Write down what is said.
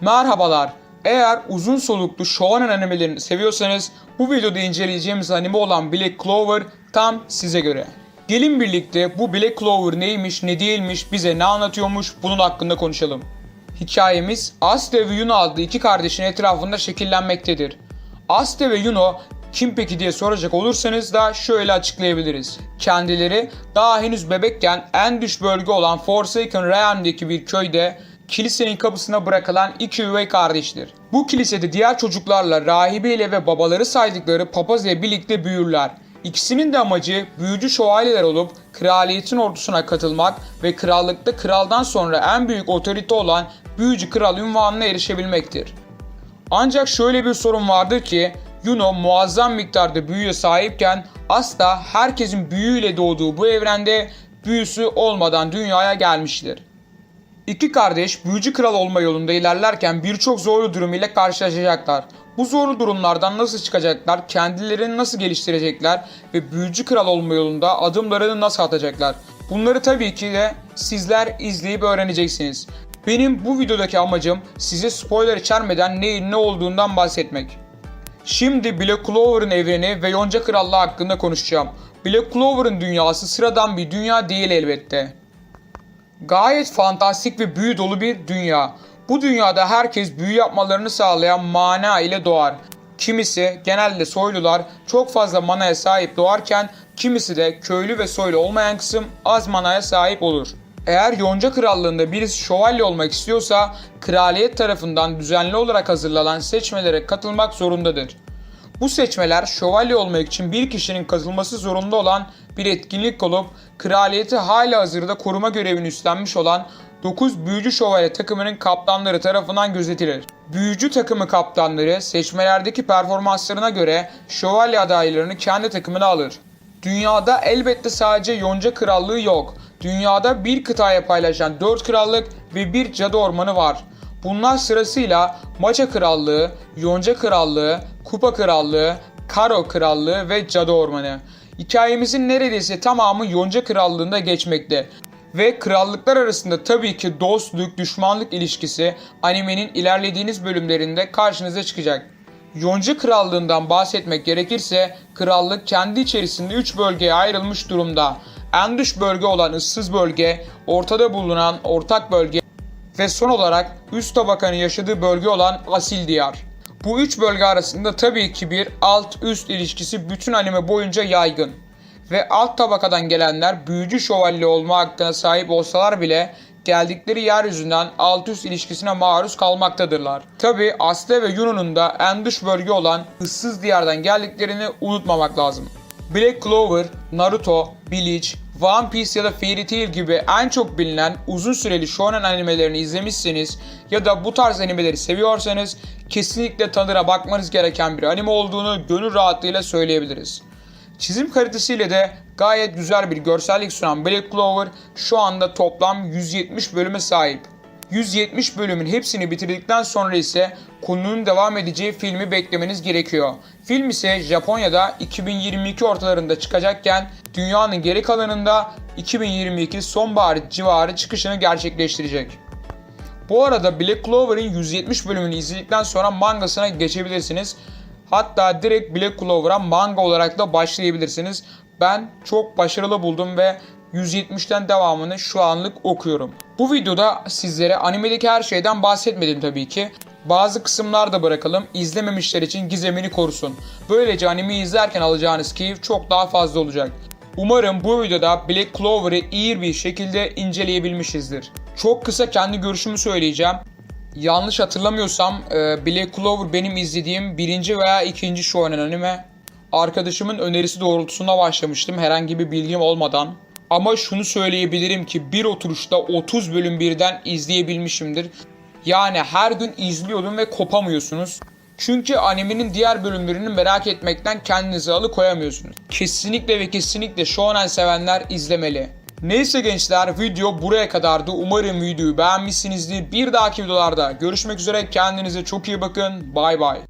Merhabalar. Eğer uzun soluklu shonen animelerini seviyorsanız bu videoda inceleyeceğimiz anime olan Black Clover tam size göre. Gelin birlikte bu Black Clover neymiş ne değilmiş bize ne anlatıyormuş bunun hakkında konuşalım. Hikayemiz Aste ve Yuno adlı iki kardeşin etrafında şekillenmektedir. Aste ve Yuno kim peki diye soracak olursanız da şöyle açıklayabiliriz. Kendileri daha henüz bebekken en düş bölge olan Forsaken Realm'deki bir köyde kilisenin kapısına bırakılan iki üvey kardeştir. Bu kilisede diğer çocuklarla rahibeyle ve babaları saydıkları papaz ile birlikte büyürler. İkisinin de amacı büyücü şövalyeler olup kraliyetin ordusuna katılmak ve krallıkta kraldan sonra en büyük otorite olan büyücü kral ünvanına erişebilmektir. Ancak şöyle bir sorun vardır ki Yuno muazzam miktarda büyüye sahipken asla herkesin büyüyle doğduğu bu evrende büyüsü olmadan dünyaya gelmiştir. İki kardeş büyücü kral olma yolunda ilerlerken birçok zorlu durum ile karşılaşacaklar. Bu zorlu durumlardan nasıl çıkacaklar, kendilerini nasıl geliştirecekler ve büyücü kral olma yolunda adımlarını nasıl atacaklar? Bunları tabii ki de sizler izleyip öğreneceksiniz. Benim bu videodaki amacım size spoiler içermeden neyin ne olduğundan bahsetmek. Şimdi Black Clover'ın evreni ve Yonca Krallığı hakkında konuşacağım. Black Clover'ın dünyası sıradan bir dünya değil elbette. Gayet fantastik ve büyü dolu bir dünya. Bu dünyada herkes büyü yapmalarını sağlayan mana ile doğar. Kimisi genelde soylular çok fazla manaya sahip doğarken kimisi de köylü ve soylu olmayan kısım az manaya sahip olur. Eğer Yonca Krallığında birisi şövalye olmak istiyorsa kraliyet tarafından düzenli olarak hazırlanan seçmelere katılmak zorundadır. Bu seçmeler şövalye olmak için bir kişinin katılması zorunda olan bir etkinlik olup kraliyeti hala hazırda koruma görevini üstlenmiş olan 9 büyücü şövalye takımının kaptanları tarafından gözetilir. Büyücü takımı kaptanları seçmelerdeki performanslarına göre şövalye adaylarını kendi takımına alır. Dünyada elbette sadece Yonca Krallığı yok. Dünyada bir kıtaya paylaşan 4 krallık ve bir cadı ormanı var. Bunlar sırasıyla Maça Krallığı, Yonca Krallığı, Kupa Krallığı, Karo Krallığı ve Cadı Ormanı. Hikayemizin neredeyse tamamı Yonca Krallığı'nda geçmekte. Ve krallıklar arasında tabii ki dostluk, düşmanlık ilişkisi animenin ilerlediğiniz bölümlerinde karşınıza çıkacak. Yonca Krallığından bahsetmek gerekirse krallık kendi içerisinde 3 bölgeye ayrılmış durumda. En dış bölge olan ıssız bölge, ortada bulunan ortak bölge ve son olarak üst tabakanın yaşadığı bölge olan asil diyar. Bu üç bölge arasında tabii ki bir alt-üst ilişkisi bütün anime boyunca yaygın. Ve alt tabakadan gelenler büyücü şövalye olma hakkına sahip olsalar bile geldikleri yeryüzünden alt-üst ilişkisine maruz kalmaktadırlar. Tabi Asle ve Yuno'nun da en dış bölge olan ıssız diyardan geldiklerini unutmamak lazım. Black Clover, Naruto, Bleach, One Piece ya da Fairy Tail gibi en çok bilinen uzun süreli shonen animelerini izlemişseniz ya da bu tarz animeleri seviyorsanız kesinlikle Tanır'a bakmanız gereken bir anime olduğunu gönül rahatlığıyla söyleyebiliriz. Çizim kalitesiyle de gayet güzel bir görsellik sunan Black Clover şu anda toplam 170 bölüme sahip. 170 bölümün hepsini bitirdikten sonra ise konunun devam edeceği filmi beklemeniz gerekiyor. Film ise Japonya'da 2022 ortalarında çıkacakken dünyanın geri kalanında 2022 sonbahar civarı çıkışını gerçekleştirecek. Bu arada Black Clover'ın 170 bölümünü izledikten sonra mangasına geçebilirsiniz. Hatta direkt Black Clover'a manga olarak da başlayabilirsiniz. Ben çok başarılı buldum ve 170'ten devamını şu anlık okuyorum. Bu videoda sizlere animedeki her şeyden bahsetmedim tabii ki. Bazı kısımlar da bırakalım. İzlememişler için gizemini korusun. Böylece animeyi izlerken alacağınız keyif çok daha fazla olacak. Umarım bu videoda Black Clover'ı iyi bir şekilde inceleyebilmişizdir. Çok kısa kendi görüşümü söyleyeceğim. Yanlış hatırlamıyorsam e, Black Clover benim izlediğim birinci veya ikinci shonen anime. Arkadaşımın önerisi doğrultusunda başlamıştım herhangi bir bilgim olmadan. Ama şunu söyleyebilirim ki bir oturuşta 30 bölüm birden izleyebilmişimdir. Yani her gün izliyordum ve kopamıyorsunuz. Çünkü animenin diğer bölümlerini merak etmekten kendinizi alıkoyamıyorsunuz. Kesinlikle ve kesinlikle shonen sevenler izlemeli. Neyse gençler video buraya kadardı. Umarım videoyu beğenmişsinizdir. Bir dahaki videolarda görüşmek üzere. Kendinize çok iyi bakın. Bay bay.